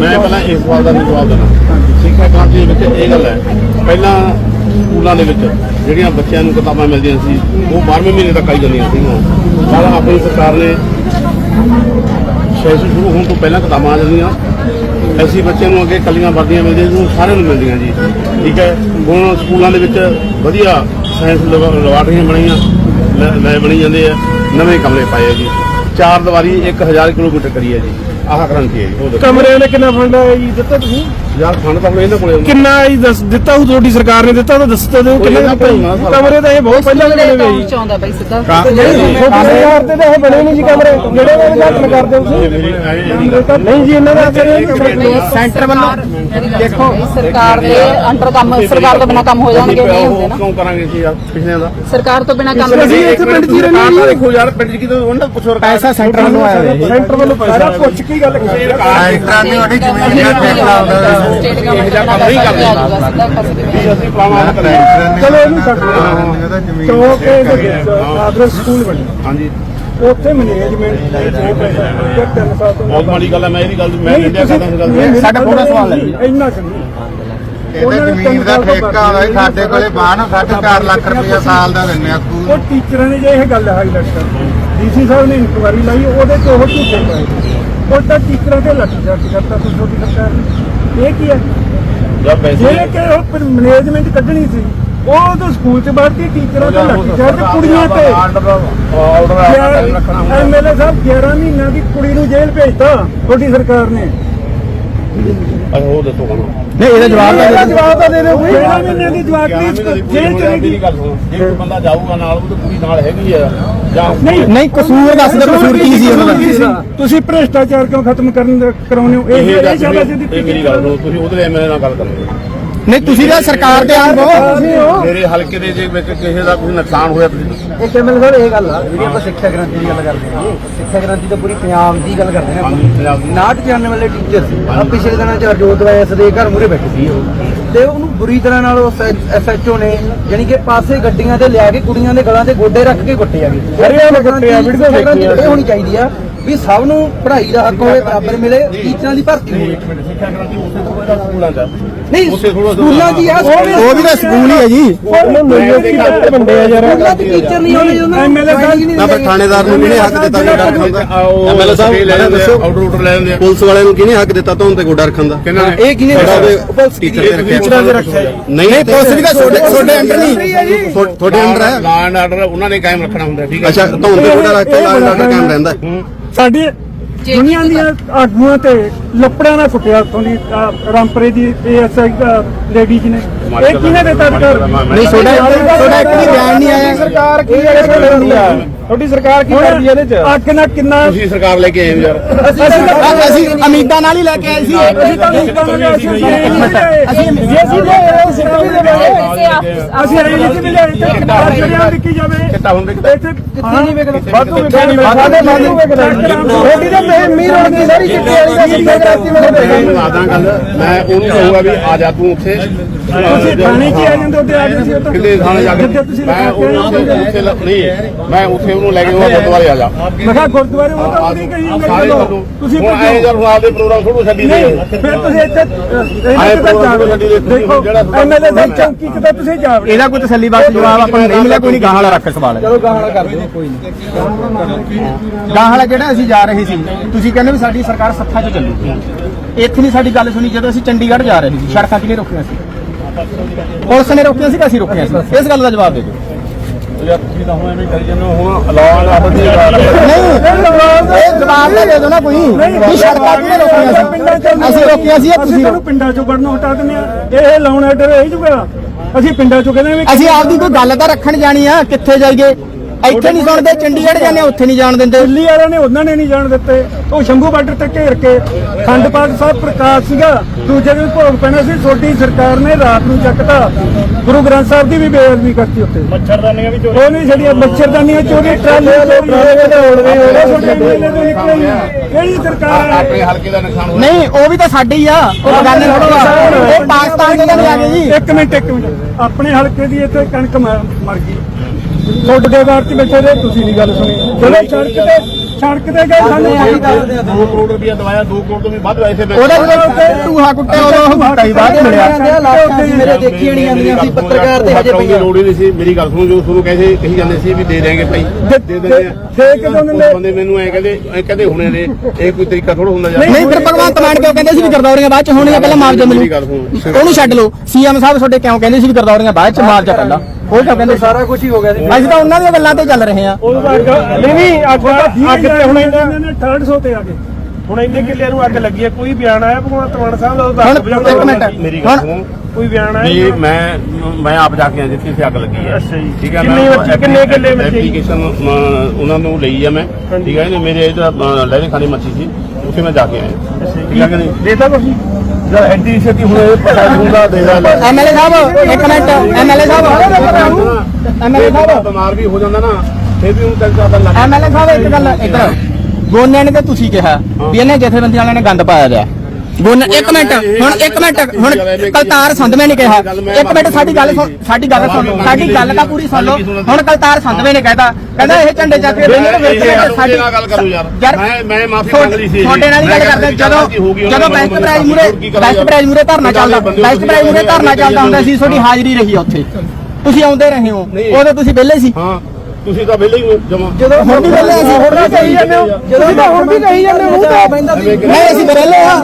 ਮੈਂ ਪਹਿਲਾਂ ਇਸ ਸਵਾਲ ਦਾ ਨਹੀਂ ਜਵਾਬ ਦੇਣਾ। ਸਿੱਖਿਆ ਕ੍ਰਾਂਤੀ ਦੇ ਵਿੱਚ ਇਹ ਗੱਲ ਹੈ। ਪਹਿਲਾਂ ਸਕੂਲਾਂ ਦੇ ਵਿੱਚ ਜਿਹੜੀਆਂ ਬੱਚਿਆਂ ਨੂੰ ਕਿਤਾਬਾਂ ਮਿਲਦੀਆਂ ਸੀ, ਉਹ 12ਵੇਂ ਮਹੀਨੇ ਤੱਕ ਆਈ ਜਾਂਦੀਆਂ ਸੀਗੀਆਂ। ਪਰ ਆਪਣੀ ਸਰਕਾਰ ਨੇ ਸੈਸ਼ਨ ਸ਼ੁਰੂ ਹੋਣ ਤੋਂ ਪਹਿਲਾਂ ਕਿਤਾਬਾਂ ਆ ਜਾਂਦੀਆਂ। ਅਸੀਂ ਬੱਚਿਆਂ ਨੂੰ ਅੱਗੇ ਕੱਲੀਆਂ ਵਰਦੀਆਂ ਮਿਲਦੀਆਂ ਸੀ ਸਾਰਿਆਂ ਨੂੰ ਮਿਲਦੀਆਂ ਜੀ। ਠੀਕ ਹੈ, ਹੁਣ ਸਕੂਲਾਂ ਦੇ ਵਿੱਚ ਵਧੀਆ ਸਾਇੰਸ ਲੈਬਾਰਟਰੀਆਂ ਬਣਾਈਆਂ ਲੈ ਲੈ ਬਣੀ ਜਾਂਦੇ ਆ, ਨਵੇਂ ਕਮਰੇ ਪਾਏ ਜੀ। ਚਾਰ ਦੀਵਾਰੀ 1000 ਕਿਲੋਮੀਟਰ ਕਰੀ ਹੈ ਜੀ। ਆਹ ਕ੍ਰਾਂਤੀ ਹੈ ਜੀ ਉਹ ਦੇਖੋ। ਕਮਰਿਆਂ ਨੇ ਕਿੰਨਾ ਫੰਡ ਆਇਆ ਜੀ? ਦਿੱਤਾ ਤੁਸੀਂ? ਯਾਰ ਫੰਡ ਤਾਂ ਹੁਣ ਇਹਨਾਂ ਕੋਲੇ ਹੁੰਦਾ ਕਿੰਨਾ ਜੀ ਦੱਸ ਦਿੱਤਾ ਉਹ ਤੁਹਾਡੀ ਸਰਕਾਰ ਨੇ ਦਿੱਤਾ ਤਾਂ ਦੱਸ ਤਾਂ ਦਿਓ ਕਿੰਨਾ ਦਿੱਤਾ ਜੀ? ਕਮਰੇ ਤਾਂ ਇਹ ਬਹੁਤ ਪਹਿਲਾਂ ਦੇ ਬਣੇ ਹੋਏ ਜੀ। ਚਾਹੁੰਦਾ ਬਈ ਸਿੱਧਾ। ਸਰਕਾਰ ਤੇ ਤਾਂ ਇਹ ਬਣੇ ਨਹੀਂ ਜੀ ਕਮਰੇ। ਜਿਹੜੇ ਉਹ ਉਦਘਾਟਨ ਕਰਦੇ ਤੁਸੀਂ। ਨਹੀਂ ਜੀ ਇਹਨਾਂ ਦਾ ਸੈਂਟਰ ਵੱਲੋਂ ਦੇਖੋ। ਸਰਕਾਰ ਦੇ ਅੰਡਰ ਕੰਮ ਸਰਕਾਰ ਤੋਂ ਬਿਨਾ ਕੰਮ ਹੋ ਜਾਣਗੇ ਨਹੀਂ ਹੁੰਦੇ ਨਾ। ਕਿਉਂ ਕਰਾਂਗੇ ਜੀ ਯਾਰ ਪਿਛਲਿਆਂ ਦਾ? ਸਰਕਾਰ ਤੋਂ ਬਿਨਾ ਕੰਮ ਅਸੀਂ ਇੱਥੇ ਪਿੰਡ 'ਚ ਹੀ ਰਹਿੰਦੇ ਹਾਂ ਜੀ। ਦੇਖੋ ਯਾਰ ਪਿੰਡ 'ਚ ਕੀ ਉਹਨਾਂ ਪੁੱਛੋ ਪੈਸਾ ਸੈਂਟਰ ਵੱਲੋਂ ਆਇਆ ਹੋਇਆ ਸੈਂਟਰ ਵੱਲੋਂ ਪੈਸਾ ਪੁੱਛ ਕੀ ਗੱਲ ਕੀਤੀ ਸਟੇਟ ਗਵਰਨਮੈਂਟ ਵੀ ਅਸੀਂ ਪਲਾਵਾਂ ਕਰਾਂਗੇ ਚਲੋ ਇਹਨੂੰ ਛੱਡ ਚੌਕ ਦੇ ਵਿੱਚ ਆਦਰਸ਼ ਸਕੂਲ ਬਣਿਆ। ਹਾਂਜੀ। ਉੱਥੇ ਮੈਨੇਜਮੈਂਟ ਦੇ ਤੋਂ ਬਹੁਤ ਮਾੜੀ ਗੱਲ ਹੈ ਮੈਂ ਇਹਦੀ ਗੱਲ ਮੈਂ ਨਹੀਂ, ਇੰਡੀਆ ਕਰਦਾ ਗੱਲ ਨਹੀਂ, ਦੀ ਸਾਡਾ ਥੋੜਾ ਸਵਾਲ ਹੈ। ਇੰਨਾ ਨਹੀਂ। ਇਹਦੇ ਜ਼ਮੀਨ ਦਾ ਠੇਕਾ ਜੀ ਸਾਡੇ ਕੋਲੇ ਬਾਹਨ 4.5 ਲੱਖ ਰੁਪਏ ਸਾਲ ਦਾ ਦਿੰਨੇ ਆ ਸਕੂਲ। ਉਹ ਟੀਚਰਾਂ ਨੇ ਜੇ ਇਹ ਗੱਲ ਹਾਈਲਾਈਟ ਕਰਤੀ ਡੀਸੀ ਸਾਹਿਬ ਨੇ ਇਨਕੁਆਰੀ ਲਾਈ ਉਹਦੇ ਤੇ ਉਹ ਝੂਠੇ ਪਾਏ। ਉਹ ਤਾਂ ਟੀਚਰਾਂ ਤੇ ਲੱਠ ਚਾਰਜ ਕਰਤਾ ਤੁਸੀਂ ਛੋਟੀ ਸਰਕਾਰ ਨੇ। ਇਹ ਕੀ ਹੈ? ਜਦ ਪੈਸੇ ਜਿਹੜੇ ਕਿ ਉਹ ਮੈਨੇਜਮੈਂਟ ਕੱਢਣੀ ਸੀ ਉਹ ਤਾਂ ਸਕੂਲ ਚ ਬਾੜਤੀ ਟੀਚਰਾਂ ਤੇ ਚਾਰਜ ਕੁੜੀਆਂ ਤੇ ਆਰਡਰ ਰੱਖਣਾ ਹੁੰਦਾ। ਐਮਐਲਏ ਸਾਹਿਬ 11 ਮਹੀਨਿਆਂ ਦੀ ਕੁੜੀ ਨੂੰ ਜੇਲ੍ਹ ਭੇਜਤਾ ਤੁਹਾਡੀ ਸਰਕਾਰ ਨੇ। ਅੱਛਾ ਉਹ ਦੱਸੋ ਨਹੀਂ ਇਹਦਾ ਜਵਾਬ ਤਾਂ ਜਵਾਬ ਤਾਂ ਦੇ ਦਿਓ। 11 ਮਹੀਨਿਆਂ ਦੀ ਜਵਾਬ ਗਿਆਰਾਂ ਮਹੀਨੇ ਦੀ ਦੀ ਪੂਰੀ ਜੇਲ੍ਹ ਚਲੇਗੀ ਦੀ ਗੱਲ ਸੁਣੋ। ਜੇ ਕੋਈ ਬੰਦਾ ਜਾਊਗਾ ਨਾਲ ਉਹ ਤਾਂ ਪੂਰੀ ਨਾਲ ਹੈਗੀ ਆ। ਜਾਂ ਨਹੀਂ ਨਹੀਂ ਕਸੂਰ ਦੱਸ ਦਿਓ ਕਸੂਰ ਕੀ ਸੀ ਉਹਨਾਂ ਦਾ? ਤੁਸੀਂ ਭ੍ਰਿਸ਼ਟਾਚਾਰ ਕਿਉਂ ਖਤਮ ਕਰਨ ਦਾ ਕਰਾਉਨੇ ਹੋ? ਇਹ ਇਹ ਗੱਲ ਸ਼ਾਬਾਸ਼ ਇਹ ਮੇਰੀ ਗੱਲ ਸੁਣੋ ਤੁਸੀਂ ਉਹਦੇ ਐਮਐਲਏ ਨਾਲ ਗੱਲ ਕਰੋ। ਨਹੀਂ ਤੁਸੀਂ ਤਾਂ ਸਰਕਾਰ ਦੇ ਆਪ ਹੋ। ਮੇਰੇ ਹਲਕੇ ਦੇ ਜੇ ਵਿੱਚ ਕਿਸੇ ਦਾ ਕੋਈ ਨੁਕਸਾਨ ਹੋਇਆ ਤੁਸੀਂ ਇੱਕ ਐਮਐਲ ਸਰ ਇਹ ਗੱਲ ਆ ਜਿਹੜੀ ਆਪਾਂ ਸਿੱਖਿਆ ਕ੍ਰਾਂਤੀ ਦੀ ਗੱਲ ਕਰਦੇ ਹਾਂ ਸਿੱਖਿਆ ਕ੍ਰਾਂਤੀ ਤਾਂ ਪੂਰੀ ਪੰਜਾਬ ਦੀ ਗੱਲ ਕਰਦੇ ਦੀ। ਨਾਟ ਜਾਣਨ ਵਾਲੇ ਟੀਚਰ ਸੀ। ਆ ਪਿਛਲੇ ਦਿਨਾਂ ਚ ਹਰਜੋਤ ਵਾਇਸ ਦੇ ਘਰ ਮੂਰੇ ਬੈਠੇ ਸੀ ਉਹ। ਤੇ ਉਹਨੂੰ ਬੁਰੀ ਤਰ੍ਹਾਂ ਨਾਲ ਉਹ ਐਸਐਚਓ ਨੇ ਯਾਨੀ ਕਿ ਪਾਸੇ ਗੱਡੀਆਂ ਤੇ ਲਿਆ ਕੇ ਕੁੜੀਆਂ ਦੇ ਗਲਾਂ ਤੇ ਗੋਡੇ ਰੱਖ ਕੇ ਕੁੱਟੇ ਆ ਗਏ ਹਰਿਆਣਾ ਦੇ ਕੁੱਟੇ ਆ, ਵੀਡੀਓ ਦੇਖੀ। ਇਹ ਹੋਣੀ ਚਾਹੀਦੀ ਆ ਵੀ ਸਭ ਨੂੰ ਪੜ੍ਹਾਈ ਦਾ ਹੱਕ ਹੋਵੇ ਬਰਾਬਰ ਮਿਲੇ ਟੀਚਰਾਂ ਦੀ ਭਰਤੀ ਹੋਵੇ। ਸਿੱਖਿਆ ਉਸੇ ਤੋਂ ਸਕੂਲਾਂ ਨਹੀਂ ਸਕੂਲਾਂ ਦੀ ਆ ਉਹ ਵੀ ਤਾਂ ਸਕੂਲ ਹੀ ਹੈ ਜੀ। ਉਹਨੂੰ ਮਿਲਿਓ ਕੀ ਬੱਚੇ ਬੰਦੇ ਆ ਯਾਰ। ਸਕੂਲਾਂ ਦੀ ਟੀਚਰ ਨਹੀਂ ਹੋਣੇ ਜਦੋਂ ਐਮਐਲਏ ਸਾਹਿਬ ਨਾ ਫਿਰ ਥਾਣੇਦਾਰ ਨੂੰ ਕਿਹਨੇ ਹੱਕ ਦਿੱਤਾ ਗੋਡਾ ਰੱਖਣ ਦਾ ਐਮਐਲਏ ਸਾਹਿਬ ਲੈ ਲੈਂਦੇ ਦੱਸੋ। ਆਰਡਰ ਆਰਡਰ ਲੈ ਲੈਂਦੇ ਆ। ਪੁਲਿਸ ਵਾਲਿਆਂ ਨੂੰ ਕਿਹਨੇ ਹੱਕ ਦਿੱਤਾ ਤੁਹਾਨੂੰ ਤੇ ਗੋਡਾ ਰੱਖਣ ਦਾ? ਇਹ ਕਿਹਨੇ ਪੁਲਿਸ ਟੀਚਰ ਇਹ ਤੇ ਰੱਖਿਆ? ਟੀਚਰਾਂ ਦੇ ਰੱਖਿਆ ਨਹੀਂ ਪੁਲਿਸ ਵੀ ਤਾਂ ਤੁਹਾਡੇ ਤੁਹਾਡੇ ਅੰਡਰ ਨਹੀਂ। ਤੁਹਾ- ਤੁਹਾਡੇ ਅੰਡਰ ਹੈ। ਲਾ ਐਂਡ ਆਰਡਰ ਉਹਨਾਂ ਨੇ ਕਾਇਮ ਰੱਖਣਾ ਹੁੰਦਾ ਠੀਕ ਹੈ ਅੱਛਾ ਤੁਹਾਨੂੰ ਤੇ ਗੋਡਾ ਰੱਖ ਕੇ ਲਾਲ ਡਾਟਾ ਕਾਇਮ ਰਹਿੰਦਾ। ਸਾਡੀ ਦੁਨੀਆ ਦੀਆਂ ਆਗੂਆਂ ਤੇ ਲੱਪੜਾਂ ਨਾਲ ਕੁੱਟਿਆ ਉੱਥੋਂ ਦੀ ਆਹ ਰਾਮਪੁਰੇ ਦੀ ਏਐਸਆਈ ਲੇਡੀਜ਼ ਨੇ। ਇਹ ਕਿਹਨੇ ਦਿੱਤਾ ਅਧਿਕਾਰ? ਨਹੀਂ ਤੁਹਾਡਾ ਤੁਹਾਡਾ ਇੱਕ ਵੀ ਬਿਆਨ ਨਹੀਂ ਆਇਆ। ਸਰਕਾਰ ਕੀ ਕਰਦੀ ਆ ਤੁਹਾਡੀ ਸਰਕਾਰ ਕੀ ਕਰਦੀ ਇਹਦੇ ਚ? ਅੱਗ ਨਾਲ ਕਿੰਨਾ ਤੁਸੀਂ ਸਰਕਾਰ ਲੈ ਕੇ ਆਏ ਹੋ ਯਾਰ। ਅਸੀਂ ਅਸੀਂ ਉਮੀਦਾਂ ਨਾਲ ਹੀ ਲੈ ਕੇ ਆਏ ਸੀ। ਅਸੀਂ ਤਾਂ ਨਹੀਂ ਕਰਾਂਗੇ ਅਸੀਂ ਅਸੀਂ ਜੇ ਅਸੀਂ ਲੈ ਸਿੱਟਾ ਵੀ ਦੇ ਅਸੀਂ ਰੈਲੀ ਚ ਵੀ ਲੈ ਤੇ ਕਿਤਾਬ ਜਿਹੜਿਆਂ ਵਿਕੀ ਜਾਵੇ ਕਿੱਤਾ ਹੁਣ ਵਿਕਦਾ? ਇੱਥੇ ਕਿੱਥੇ ਨਹੀਂ ਵਿਕਦਾ? ਵਾਧੂ ਵਿਕਦਾ? ਨਹੀਂ ਸਾਡੇ ਵਾਧੂ ਵਿਕਦਾ। ਰੋਟੀ ਤਾਂ ਮੈਂ ਮੀਰ ਰੋਣ ਦੀ ਸਾਰੀ ਚਿੱਟੀ ਵਾਲੀ ਦਾ ਸਿੱਖਿਆ ਕਰਾਤੀ ਮੈਂ ਮੇਰੇ ਦੱਸਦਾ ਗੱਲ ਮੈਂ ਉਹਨੂੰ ਕਹੂੰਗਾ ਵੀ ਆ ਜਾ ਤੂੰ ਉੱਥੇ। ਤੁਸੀਂ ਥਾਣੇ 'ਚ ਹੀ ਆ ਜਾਂਦੇ ਉੱਤੇ ਆ ਜਾਂਦੇ ਸੀ ਉੱਥੇ? ਕਿਤੇ ਥਾਣੇ ਜਾ ਕੇ? ਮੈਂ ਉਹਨੂੰ ਉੱਥੇ ਨਹੀਂ ਮੈਂ ਉੱਥੇ ਉਹਨੂੰ ਲੈ ਕੇ ਉਹ ਗੁਰਦੁਆਰੇ ਆ ਜਾ। ਮੈਂ ਕਿਹਾ ਗੁਰਦੁਆਰੇ ਉਹ ਤਾਂ ਉਹਦੀ ਕਹੀ ਤੁਹਾਨੂੰ ਤੁਸੀਂ ਹੁਣ ਆਏ ਜਦ ਹੁਣ ਆਪਦੇ ਪ੍ਰੋਗਰਾਮ ਥੋੜੂ ਛੱਡੀ ਦੇ। ਨਹੀਂ ਫਿਰ ਤੁਸੀਂ ਇੱਥੇ ਆਏ ਪ੍ਰੋਗਰਾਮ ਤੇ ਛੱਡੀ ਦੇ ਦੇਖੋ ਐਮਐਲਏ ਸਾਹਿਬ ਚੌਂਕੀ ਕਿਤੇ ਤੁਸੀਂ ਜਾਵੜੇ? ਇਹਦਾ ਕੋਈ ਤਸੱਲੀ ਬਖਸ਼ ਜਵਾਬ ਆਪਾਂ ਨੂੰ ਨਹੀਂ ਮਿਲਿਆ ਕੋਈ ਨਹੀਂ ਗਾਹਾਂ ਵਾਲਾ ਰੱਖ ਸਵਾਲ ਚਲੋ ਗਾਹਾਂ ਕਰ ਦਿਓ ਕੋਈ ਨਹੀਂ। ਗਾਹਾਂ ਵਾਲਾ ਜਿਹੜਾ ਅਸੀਂ ਜਾ ਰਹੇ ਸੀ? ਤੁਸੀਂ ਕਹਿੰਦੇ ਵੀ ਸਾਡੀ ਸਰਕਾਰ ਸੱਥਾ 'ਚ ਚੱਲੂ। ਇੱਥੇ ਨਹੀਂ ਸਾਡੀ ਗੱਲ ਸੁਣੀ ਜਦੋਂ ਅਸੀਂ ਚੰਡੀਗੜ੍ਹ ਜਾ ਰਹੇ ਸੀ ਸੜਕਾਂ ਕਿਹਨੇ ਰੋਕੀਆਂ ਸੀ। ਪੁਲਿਸ ਨੇ ਰੋਕੀਆਂ ਸੀ ਕਿ ਅਸੀਂ ਰੋਕੀਆਂ ਸੀ? ਇਸ ਗੱਲ ਦਾ ਜਵਾਬ ਦੇ ਦਿਓ। ਯਾਰ ਤੁਸੀਂ ਤਾਂ ਹੁਣ ਐਵੇਂ ਕਰੀ ਜਾਂਦੇ ਹੋ? ਹੁਣ ਲਾਅ ਐਂਡ ਆਰਡਰ ਦੀ ਗੱਲ ਹੈ। ਨਹੀਂ ਇਹ ਜਵਾਬ ਤਾਂ ਦੇ ਦਿਓ ਨਾ ਕੋਈ। ਵੀ ਸੜਕਾਂ ਕਿਹਨੇ ਰੋਕੀਆਂ ਸੀ? ਅਸੀਂ ਰੋਕੀਆਂ ਸੀ ਜਾਂ ਅਸੀਂ ਤੁਸੀਂ ਤੁਹਾਨੂੰ ਪਿੰਡਾਂ ਚੋਂ ਕੱਢਣੋਂ ਹਟਾ ਦਿੰਦੇ ਆ। ਇਹ ਲਾਉਣ ਇਹ ਜੂਗਾ। ਅਸੀਂ ਪਿੰਡਾਂ ਚੋਂ ਕਹਿੰਦੇ ਅਸੀਂ ਆਪਦੀ ਕੋਈ ਗੱਲ ਤਾਂ ਰੱਖਣ ਜਾਣੀ ਆ ਕਿੱਥੇ ਜਾਈਏ? ਇੱਥੇ ਨਹੀਂ ਸੁਣਦੇ ਚੰਡੀਗੜ੍ਹ ਜਾਂਦੇ ਉੱਥੇ ਨਹੀਂ ਜਾਣ ਦਿੰਦੇ। ਦਿੱਲੀ ਵਾਲਿਆਂ ਨੇ ਉਹਨਾਂ ਨੇ ਨਹੀਂ ਜਾਣ ਦਿੱਤੇ। ਉਹ ਸ਼ੰਭੂ ਬਾਰਡਰ ਤੇ ਘੇਰ ਕੇ ਖੰਡ ਪਾਠ ਸਾਹਿਬ ਪ੍ਰਕਾਸ਼ ਸੀਗਾ। ਦੂਜੇ ਦਿਨ ਭੋਗ ਪੈਣਾ ਸੀ ਛੋਟੀ ਸਰਕਾਰ ਨੇ ਰਾਤ ਨੂੰ ਚੱਕਤਾ। ਗੁਰੂ ਗ੍ਰੰਥ ਸਾਹਿਬ ਦੀ ਵੀ ਬੇਅਦਬੀ ਕਰਤੀ ਉੱਤੇ ਮੱਛਰਦਾਨੀਆਂ ਵੀ ਚੋਰੀ ਉਹ ਨਹੀਂ ਜਿਹੜੀਆਂ ਮੱਛਰਦਾਨੀਆਂ ਚੋਰੀ ਟਰਾਲੇ ਕਿਹੜੀ ਸਰਕਾਰ ਹੈ? ਆਪਣੇ ਹਲਕੇ ਦਾ ਨੁਕਸਾਨ ਹੋਇਆ। ਨਹੀਂ ਉਹ ਵੀ ਤਾਂ ਸਾਡੇ ਹੀ ਆ। ਉਹ ਬਗਾਨੇ ਥੋੜਾ ਉਹ ਪਾਕਿਸਤਾਨ ਦੇ ਤਾਂ ਨਹੀਂ ਆ ਗਏ ਜੀ। ਇੱਕ ਮਿੰਟ ਇੱਕ ਮਿੰਟ। ਆਪਣੇ ਹਲਕੇ ਦੀ ਇੱਥੇ ਕਣਕ ਮਰ ਮਰ ਗਈ। ਤੁਹਾਡੇ ਬਾਰ ਚ ਬੈਠੇ ਰਹੇ, ਤੁਸੀਂ ਨਹੀਂ ਗੱਲ ਸੁਣੀ। ਚਲੋ ਸੜਕ ਤੇ ਸੜਕ ਤੇ ਗਏ ਸਾਨੂੰ। ਇਹ 2 ਕਰੋੜ ਰੁਪਇਆ ਦਵਾਇਆ 2 ਕਰੋੜ ਤੋਂ ਵੀ ਵੱਧ ਆਏ ਸੀ ਉਹਦਾ ਜਦੋਂ ਟੂਹਾ ਕੁੱਟਿਆ ਉਦੋਂ ਉਹ ਬੂਟਾ ਹੀ ਬਾਅਦ ਮਿਲਿਆ। ਲਾਸ਼ਾਂ ਮੇਰੇ ਦੇਖੀਆਂ ਨਹੀਂ ਜਾਂਦੀਆਂ ਸੀ ਪੱਤਰਕਾਰ ਤੇ ਹਜੇ ਪਈਆਂ ਲੋੜ ਹੀ ਨਹੀਂ ਸੀ ਮੇਰੀ ਗੱਲ ਸੁਣੋ ਜੋ ਤੁਹਾਨੂੰ ਕਹਿੰਦੇ ਕਹੀ ਜਾਂਦੇ ਸੀ ਵੀ ਦੇ ਦੇਣਗੇ ਭਾਈ ਦੇ ਆ ਬੰਦੇ ਮੈਨੂੰ ਐ ਕਹਿੰਦੇ ਐ ਕਹਿੰਦੇ ਹੁਣੇ ਨੇ ਇਹ ਕੋਈ ਤਰੀਕਾ ਥੋੜਾ ਹੁੰਦਾ ਯਾਰ ਨਹੀਂ ਫਿਰ ਭਗਵੰਤ ਮਾਨ ਕਿਉਂ ਕਹਿੰਦੇ ਸੀ ਵੀ ਗਰਦੌਰੀਆਂ ਬਾਅਦ ਚ ਹੋਣੀਆਂ ਪਹਿਲਾਂ ਮੁਆਵਜ਼ਾ ਮਿਲੂ ਗੱਲ। ਉਹਨੂੰ ਛੱਡ ਲਓ। ਸੀਐਮ ਸਾਹਿਬ ਤੁਹਾਡੇ ਕਿਉਂ ਕਹਿੰਦੇ ਸੀ ਵੀ ਗਰਦੌਰੀਆਂ ਬਾਅਦ ਚ ਮੁਆਵਜ਼ਾ ਪਹਿਲਾਂ? ਉਹ ਕਿਉਂ ਕਹਿੰਦੇ ਸਾਰਾ ਕੁਝ ਹੀ ਹੋ ਗਿਆ ਸੀ। ਅਸੀਂ ਤਾਂ ਉਹਨਾਂ ਦੀਆਂ ਗੱਲਾਂ ਤੇ ਚੱਲ ਰਹੇ ਅੱਗ ਨਹੀਂ ਨਹੀਂ ਅੱਗ ਤੇ ਹੁਣ ਇਹਨਾਂ ਨੇ 350 ਤੇ ਆ ਗਏ। ਹੁਣ ਇੰਨੇ ਕਿੱਲਿਆਂ ਨੂੰ ਅੱਗ ਲੱਗੀ ਹੈ ਕੋਈ ਬਿਆਨ ਆਇਆ? ਭਗਵੰਤ ਮਾਨ ਸਾਹਿਬ ਦਾ ਉਹਦਾ ਇੱਕ ਮਿੰਟ। ਮੇਰੀ ਗੱਲ ਸੁਣੋ। ਕੋਈ ਬਿਆਨ ਆਇਆ? ਮੈਂ ਮੈਂ ਆਪ ਜਾ ਕੇ ਆਇਆ ਜਿੱਥੇ ਇੱਥੇ ਅੱਗ ਲੱਗੀ ਹੈ। ਅੱਛਾ ਜੀ। ਠੀਕ ਹੈ ਕਿੰਨੇ ਬੱਚੇ- ਕਿੰਨੇ ਕਿੱਲੇ ਬੱਚੇ ਜੀ? ਐਪਲੀਕੇਸ਼ਨ ਉਹਨਾਂ ਨੂੰ ਲਈ ਆ ਮੈਂ। ਠੀਕ ਹੈ ਇਹਨੇ ਮੇਰੇ ਇਧਰ ਲਹਿਰੇ ਖਾਨੀ ਮੱਛੀ ਸੀ ਉੱਥੇ ਮੈਂ ਜਾ ਕੇ ਆਇਆ। ਠੀਕ ਹੈ ਕਿ ਨਹੀਂ? ਦੇਤਾ ਕੁਛ ਜਦ ਛੇਤੀ ਹੁਣ ਇਹ ਪਤਾ ਹੁੰਦਾ ਦੇ ਦਾ ਐਮਐਲਏ ਸਾਹਿਬ ਇੱਕ ਮਿੰਟ। ਐਮਐਲਏ ਸਾਹਿਬ। ਐਮਐਲਏ ਸਾਹਿਬ। ਬਿਮਾਰ ਵੀ ਹੋ ਜਾਂਦਾ ਨਾ। ਫਿਰ ਵੀ ਲੱਗ ਐਮਐਲਏ ਸਾਹਿਬ ਇੱਕ ਗੱਲ ਇੱਧਰ ਗੋਨਿਆਂ ਨੇ ਤੇ ਤੁਸੀਂ ਕਿਹਾ ਵੀ ਇਹਨੇ ਜਥੇਬੰਦੀਆਂ ਵਾਲਿਆਂ ਨੇ ਗੰਦ ਪਾਇਆ ਲਿਆ। ਗੋਨ ਇੱਕ ਮਿੰਟ ਹੁਣ ਇੱਕ ਮਿੰਟ ਹੁਣ ਕਲਤਾਰ ਸੰਧਵੇਂ ਨੇ ਕਿਹਾ। ਇੱਕ ਮਿੰਟ ਸਾਡੀ ਗੱਲ ਸੁਣ ਸਾਡੀ ਗੱਲ ਸੁਣ ਲਓ ਸਾਡੀ ਗੱਲ ਤਾਂ ਪੂਰੀ ਸੁਣ ਲਓ। ਹੁਣ ਕਲਤਾਰ ਸੰਧਵੇਂ ਨੇ ਕਹਿਤਾ ਕਹਿੰਦਾ। ਇਹ ਝੰਡੇ ਚੱਕ ਕੇ ਇਹਨਾਂ ਨੂੰ ਵੇਚਣੇ ਸਾਡੇ ਨਾਲ ਗੱਲ ਕਰੋ ਯਾਰ। ਮੈਂ ਮੈਂ ਮਾਫੀ ਮੰਗ ਲਈ ਸੀ। ਤੁਹਾਡੇ ਨਾਲ ਹੀ ਗੱਲ ਕਰਦੇ ਜਦੋਂ ਜਦੋਂ ਬੈਸਟ ਪ੍ਰਾਈਜ਼ ਮੂਰੇ ਬੈਸਟ ਪ੍ਰਾਈਜ਼ ਮੂਰੇ ਧਰਨਾ ਚੱਲਦਾ ਬੈਸਟ ਪ੍ਰਾਈਜ਼ ਮੂਰੇ ਧਰਨਾ ਚੱਲਦਾ ਹੁੰਦਾ ਸੀ ਤੁਹਾਡੀ ਹਾਜ਼ਰੀ ਰਹੀ ਉੱਥੇ। ਤੁਸੀਂ ਆਉਂਦੇ ਰਹੇ ਹੋ। ਉਦੋਂ ਤੁਸੀਂ ਵਿਹਲੇ ਸੀ। ਹਾਂ। ਤੁਸੀਂ ਤਾਂ ਵਿਹਲੇ ਹੀ ਜਮਾ। ਜਦੋਂ ਹੁਣ ਵੀ ਵਿਹਲੇ ਅਸੀਂ ਹੁਣ ਵੀ ਕਹੀ ਜਾਂਦੇ ਹੋ। ਜਦੋਂ ਹੁਣ ਵੀ ਕਹੀ ਜਾਂਦੇ ਮੂੰਹ ਤੇ ਨਹੀਂ ਅਸੀਂ ਵਿਹਲੇ ਆ।